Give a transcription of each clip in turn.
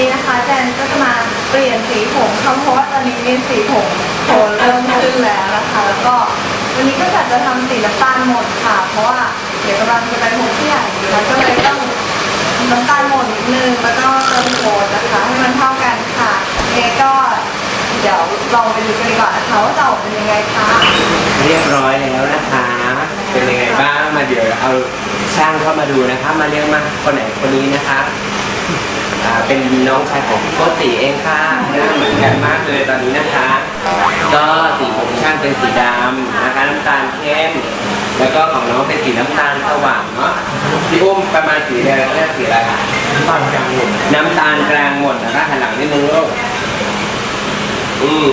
นี่นก็จะมาเปลี่ยนสีผมค่ะเพราะว่าตอนนี้สีผมโทนเริ่มขึ้นแล้วนะคะ แล้วก็วันนี้ก็อยากจะทำสีน้ำตาลหมดค่ะ เพราะว่าเดี๋ยวกำลังจะไปพบผู้ใหญ่แล้วก็เลยต้องน้ำตาลหมดนิดนึงแล้วก็เติมโคนนะคะให้มันเท่ากันค่ะเอก็เดี๋ยวลองไปดูกันดีกว่านะคะว่าจะออกเป็นยังไงค่ะเรียบร้อยแล้วนะคะ เป็นยังไงบ้างมาเดี๋ยวเอาช่างเข้ามาดูนะคะ มาเรียกมาคนไหนคนนี้นะคะ อ่าเป็นน้องชายของพี่โกติเองค่ะหน้าเหมือนกันมากเลยตอนนี้นะคะ ก็สีผมช่างเป็นสีดำนะคะน้ำตาลเข้มแล้วก็ของน้องเป็นสีน้ำตาลสว่างเนาะพี่อุ้มประมาณสีอะไรเรียกสีอะไรคะน้ำตาลกลางหมดน้ำตาลกลางหมดนะคะหันหลังนิดนึงลูกอืม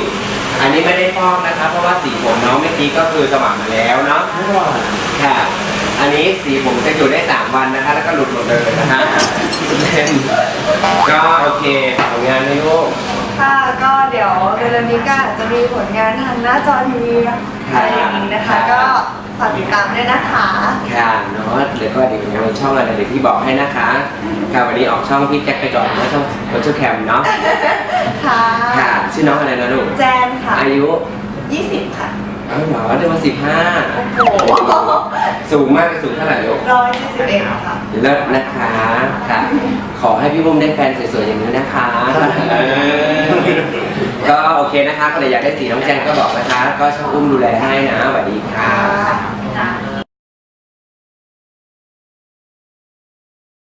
อันนี้ไม่ได้ฟอกนะคะเพราะว่าสีผมน้องเมื่อกี้ก็คือสว่างมาแล้วเนาะไม่ว่าค่ะ อันนี้สีผมจะอยู่ได้สามวันนะคะ แล้วก็หลุดหมดเลยนะคะเล่นก็โอเคผลงานให้ลูก ค่ะก็เดี๋ยวเร็วๆนี้ก็อาจจะมีผลงานทางหน้าจอทีวีอะไรอย่างนี้นะคะ ก็ฝากติดตามด้วยนะคะ ค่ะเนาะหรือก็เดี๋ยวยังมีช่องอะไรเดี๋ยวพี่บอกให้นะคะค่ะวันนี้ออกช่องพี่แจ็คไปก่อนนะช่องโคชแคมเนาะค่ะค่ะชื่อน้องอะไรนะลูกแจนค่ะอายุ 20 ค่ะเอ้าเหรอเดือนสิบห้าโอ้โหสูงมากสูงเท่าไหร่ลูกร้อยยี่สิบเอ็ดค่ะเลิศนะคะค่ะ ขอให้พี่บุ้มได้แฟนสวยๆอย่างนี้นะคะ เออก็โอเคนะคะก็เลยอยากได้สีน้องแจงก็บอกนะคะ ก็ช่างอุ้มดูแลให้นะสวัสดีค่ะค่ะ